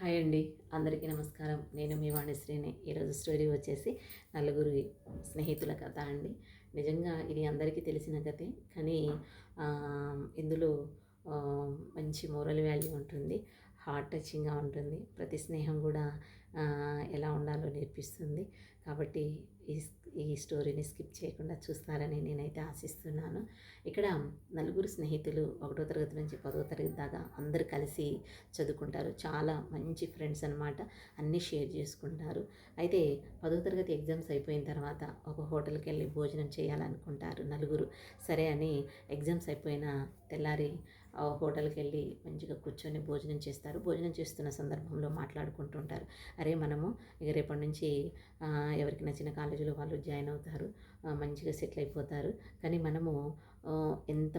Hi అండి. అందరికీ నమస్కారం. నేను మీ వాణిశ్రీని. ఈరోజు స్టోరీ వచ్చేసి నలుగురు స్నేహితుల కథ అండి. నిజంగా ఇది అందరికీ తెలిసిన కథే కానీ ఇందులో మంచి మోరల్ వాల్యూ ఉంటుంది. హార్ట్ టచింగ్గా ఉంటుంది. ప్రతి స్నేహం కూడా ఎలా ఉండాలో నేర్పిస్తుంది. కాబట్టి ఈ ఈ స్టోరీని స్కిప్ చేయకుండా చూస్తారని నేనైతే ఆశిస్తున్నాను. ఇక్కడ నలుగురు స్నేహితులు ఒకటో తరగతి నుంచి పదో తరగతి దాకా అందరు కలిసి చదువుకుంటారు. చాలా మంచి ఫ్రెండ్స్ అన్నమాట. అన్నీ షేర్ చేసుకుంటారు. అయితే పదో తరగతి ఎగ్జామ్స్ అయిపోయిన తర్వాత ఒక హోటల్కి వెళ్ళి భోజనం చేయాలనుకుంటారు నలుగురు. సరే అని ఎగ్జామ్స్ అయిపోయిన తెల్లారి హోటల్కి వెళ్ళి మంచిగా కూర్చొని భోజనం చేస్తారు. భోజనం చేస్తున్న సందర్భంలో మాట్లాడుకుంటుంటారు అరే మనము ఇక రేపటి నుంచి ఎవరికి నచ్చిన కాలేజీలో వాళ్ళు జాయిన్ అవుతారు. మంచిగా సెటిల్ అయిపోతారు. కానీ మనము ఎంత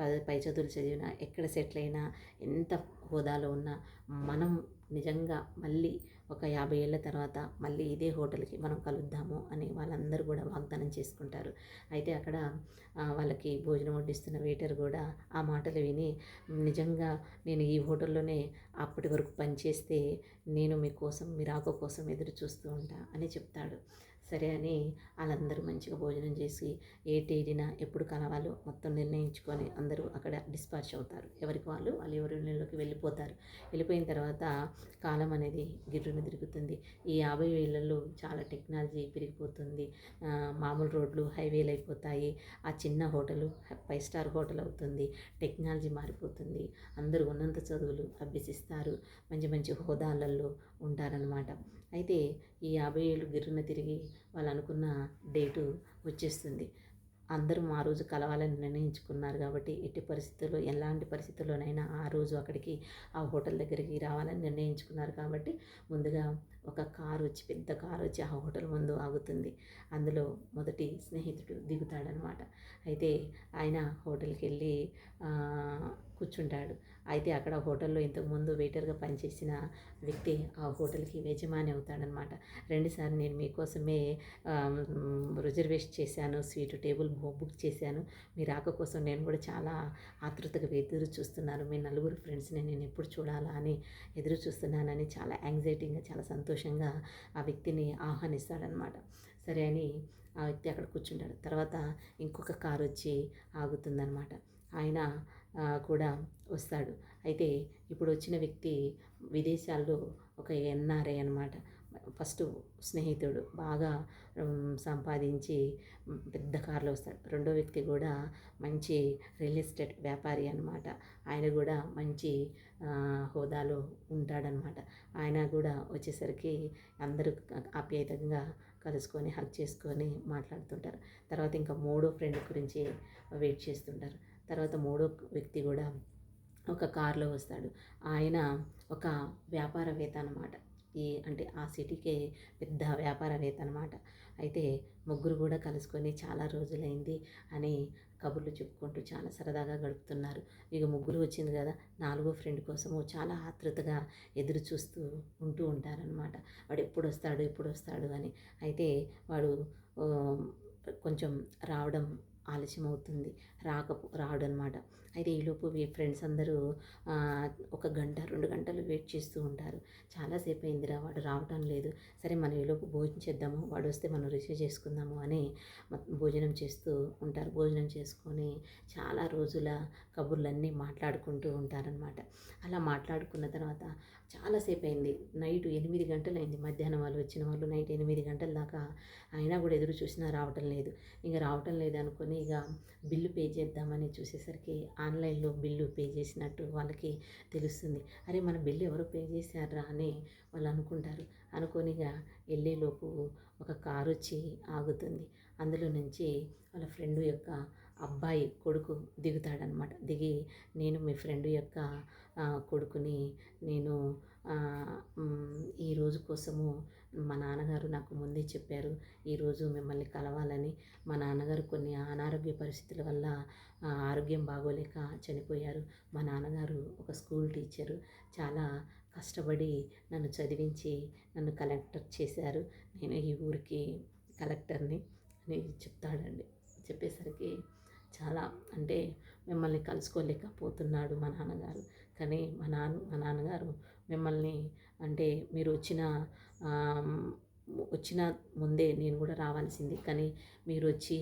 ప- పై చదువులు చదివినా ఎక్కడ సెటిల్ అయినా ఎంత హోదాలో ఉన్నా మనం నిజంగా మళ్ళీ ఒక యాభై ఏళ్ళ తర్వాత మళ్ళీ ఇదే హోటల్కి మనం కలుద్దాము అని వాళ్ళందరూ కూడా వాగ్దానం చేసుకుంటారు. అయితే అక్కడ వాళ్ళకి భోజనం వడ్డిస్తున్న వెయిటర్ కూడా ఆ మాటలు విని నిజంగా నేను ఈ హోటల్లోనే అప్పటి వరకు పనిచేస్తే నేను మీకోసం మీ రాక కోసం ఎదురు చూస్తూ ఉంటా అని చెప్తాడు. సరే అని వాళ్ళందరూ మంచిగా భోజనం చేసి ఏ తేదీన ఎప్పుడు కలవాలో మొత్తం నిర్ణయించుకొని అందరూ అక్కడ డిస్పాచ్ అవుతారు. ఎవరికి వాళ్ళు? వాళ్ళు ఎవరి ఇళ్ళలోకి వెళ్ళిపోతారు. వెళ్ళిపోయిన తర్వాత కాలం అనేది గిర్రును తిరుగుతుంది. ఈ యాభై వేలలో చాలా టెక్నాలజీ పెరిగిపోతుంది. మామూలు రోడ్లు హైవేలు అయిపోతాయి. ఆ చిన్న హోటలు ఫైవ్ స్టార్ హోటల్ అవుతుంది. టెక్నాలజీ మారిపోతుంది. అందరూ ఉన్నంత చదువులు అభ్యసిస్తారు. మంచి మంచి హోదాలలో ఉంటారనమాట అయితే ఈ యాభై ఏళ్ళు గిర్రున తిరిగి వాళ్ళు అనుకున్న డేటు వచ్చేస్తుంది. అందరూ ఆ రోజు కలవాలని నిర్ణయించుకున్నారు కాబట్టి ఎట్టి పరిస్థితుల్లో ఎలాంటి పరిస్థితుల్లోనైనా ఆ రోజు అక్కడికి ఆ హోటల్ దగ్గరికి రావాలని నిర్ణయించుకున్నారు కాబట్టి ముందుగా ఒక కారు వచ్చి పెద్ద కారు వచ్చి ఆ హోటల్ ముందు ఆగుతుంది. అందులో మొదటి స్నేహితుడు దిగుతాడనమాట. అయితే ఆయన హోటల్కి వెళ్ళి కూర్చుంటాడు. అయితే అక్కడ హోటల్లో ఇంతకుముందు వెయిటర్గా పనిచేసిన వ్యక్తి ఆ హోటల్కి యజమాని అవుతాడనమాట. రెండుసార్లు నేను మీకోసమే రిజర్వేషన్ చేశాను స్వీట్ టేబుల్ బుక్ చేశాను. మీ రాక కోసం నేను కూడా చాలా ఆతృతగా ఎదురు చూస్తున్నాను. మీ నలుగురు ఫ్రెండ్స్ని నేను ఎప్పుడు చూడాలా అని ఎదురు చూస్తున్నానని చాలా యాంగ్జైటీగా చాలా సంతోషం సంతోషంగా ఆ వ్యక్తిని ఆహ్వానిస్తాడనమాట. సరే అని ఆ వ్యక్తి అక్కడ కూర్చుంటాడు. తర్వాత ఇంకొక కారు వచ్చి ఆగుతుందనమాట. ఆయన కూడా వస్తాడు. అయితే ఇప్పుడు వచ్చిన వ్యక్తి విదేశాల్లో ఒక ఎన్ఆర్ఐ అనమాట. ఫస్ట్ స్నేహితుడు బాగా సంపాదించి పెద్ద కారులో వస్తాడు. రెండో వ్యక్తి కూడా మంచి రియల్ ఎస్టేట్ వ్యాపారి అనమాట ఆయన కూడా మంచి హోదాలో ఉంటాడనమాట ఆయన కూడా వచ్చేసరికి అందరూ ఆప్యాయతంగా కలుసుకొని హక్ చేసుకొని మాట్లాడుతుంటారు. తర్వాత ఇంకా మూడో ఫ్రెండ్ గురించి వెయిట్ చేస్తుంటారు. తర్వాత మూడో వ్యక్తి కూడా ఒక కారులో వస్తాడు. ఆయన ఒక వ్యాపారవేత్త అనమాట ఈ అంటే ఆ సిటీకే పెద్ద వ్యాపారవేత్త అనమాట అయితే ముగ్గురు కూడా కలుసుకొని చాలా రోజులైంది అని కబుర్లు చెప్పుకుంటూ చాలా సరదాగా గడుపుతున్నారు. ఇక ముగ్గురు వచ్చింది కదా నాలుగో ఫ్రెండ్ కోసము చాలా ఆతృతగా ఎదురు చూస్తూ ఉంటూ ఉంటారనమాట వాడు ఎప్పుడు వస్తాడు ఎప్పుడు వస్తాడు అని. అయితే వాడు కొంచెం రావడం ఆలస్యం అవుతుంది రాక రావడనమాట అయితే ఈలోపు ఈ ఫ్రెండ్స్ అందరూ ఒక గంట రెండు గంటలు వెయిట్ చేస్తూ ఉంటారు. చాలాసేపు అయిందిరా వాడు రావటం లేదు. సరే మనం ఈలోపు భోజనం చేద్దాము వాడు వస్తే మనం రిసీవ్ చేసుకుందాము అని భోజనం చేస్తూ ఉంటారు. భోజనం చేసుకొని చాలా రోజుల కబుర్లన్నీ మాట్లాడుకుంటూ ఉంటారనమాట. అలా మాట్లాడుకున్న తర్వాత చాలాసేపు అయింది నైట్ ఎనిమిది గంటలు అయింది మధ్యాహ్నం వాళ్ళు వచ్చిన వాళ్ళు నైట్ ఎనిమిది గంటల దాకా అయినా కూడా ఎదురు చూసినా రావటం లేదు. ఇంకా రావటం లేదు అనుకొని ఇక బిల్లు పే చేద్దామని చూసేసరికి ఆన్లైన్లో బిల్లు పే చేసినట్టు వాళ్ళకి తెలుస్తుంది. అరే మన బిల్లు ఎవరు పే చేశారా అని వాళ్ళు అనుకుంటారు. అనుకొని ఇక వెళ్ళేలోపు ఒక కారు వచ్చి ఆగుతుంది. అందులో నుంచి వాళ్ళ ఫ్రెండ్ యొక్క అబ్బాయి కొడుకు దిగుతాడనమాట. దిగి నేను మీ ఫ్రెండ్ యొక్క కొడుకుని నేను ఈ రోజు కోసము మా నాన్నగారు నాకు ముందే చెప్పారు. ఈరోజు మిమ్మల్ని కలవాలని. మా నాన్నగారు కొన్ని అనారోగ్య పరిస్థితుల వల్ల ఆరోగ్యం బాగోలేక చనిపోయారు. మా నాన్నగారు ఒక స్కూల్ టీచరు. చాలా కష్టపడి నన్ను చదివించి నన్ను కలెక్టర్ చేశారు. నేను ఈ ఊరికి కలెక్టర్ని అని చెప్తాడండి. చెప్పేసరికి చాలా అంటే మిమ్మల్ని కలుసుకోలేకపోతున్నాడు మా నాన్నగారు. కానీ మా నాన్న మా నాన్నగారు మిమ్మల్ని అంటే మీరు వచ్చిన వచ్చిన ముందే నేను కూడా రావాల్సింది. కానీ మీరు వచ్చి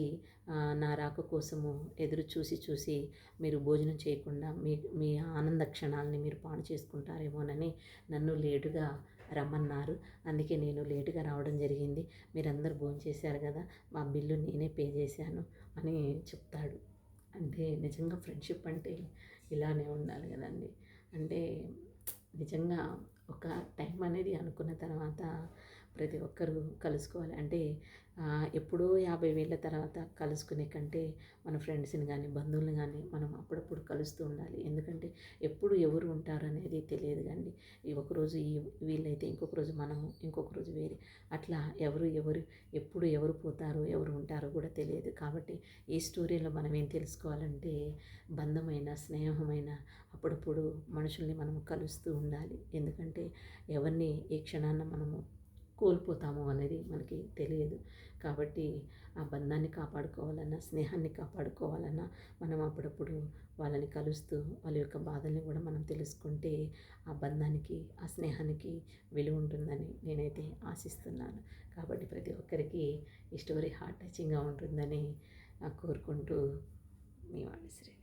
నా రాక కోసము ఎదురు చూసి చూసి మీరు భోజనం చేయకుండా మీ మీ ఆనంద క్షణాలని మీరు పాడు చేసుకుంటారేమోనని నన్ను లేటుగా రమ్మన్నారు. అందుకే నేను లేటుగా రావడం జరిగింది. మీరందరూ భోజనం చేశారు కదా మా బిల్లు నేనే పే చేశాను అని చెప్తాడు. అంటే నిజంగా ఫ్రెండ్షిప్ అంటే ఇలానే ఉండాలి కదండి. అంటే నిజంగా ఒక టైం అనేది అనుకున్న తర్వాత ప్రతి ఒక్కరూ కలుసుకోవాలి. అంటే ఎప్పుడో యాభై వేల తర్వాత కలుసుకునే కంటే మన ఫ్రెండ్స్ని కానీ బంధువులను కానీ మనం అప్పుడప్పుడు కలుస్తూ ఉండాలి. ఎందుకంటే ఎప్పుడు ఎవరు ఉంటారు అనేది తెలియదు కానీ ఈ ఒకరోజు ఈ వీళ్ళైతే ఇంకొక రోజు మనము ఇంకొక రోజు వేరే. అట్లా ఎవరు ఎవరు ఎప్పుడు ఎవరు పోతారు ఎవరు ఉంటారో కూడా తెలియదు. కాబట్టి ఈ స్టోరీలో మనం ఏం తెలుసుకోవాలంటే బంధమైన స్నేహమైన అప్పుడప్పుడు మనుషుల్ని మనం కలుస్తూ ఉండాలి. ఎందుకంటే ఎవరిని ఏ క్షణాన మనము కోల్పోతాము అనేది మనకి తెలియదు. కాబట్టి ఆ బంధాన్ని కాపాడుకోవాలన్నా స్నేహాన్ని కాపాడుకోవాలన్నా మనం అప్పుడప్పుడు వాళ్ళని కలుస్తూ వాళ్ళ యొక్క బాధల్ని కూడా మనం తెలుసుకుంటే ఆ బంధానికి ఆ స్నేహానికి విలువ ఉంటుందని నేనైతే ఆశిస్తున్నాను. కాబట్టి ప్రతి ఒక్కరికి ఈ స్టోరీ హార్ట్ టచింగ్గా ఉంటుందని కోరుకుంటూ మీ వాణిశ్రీ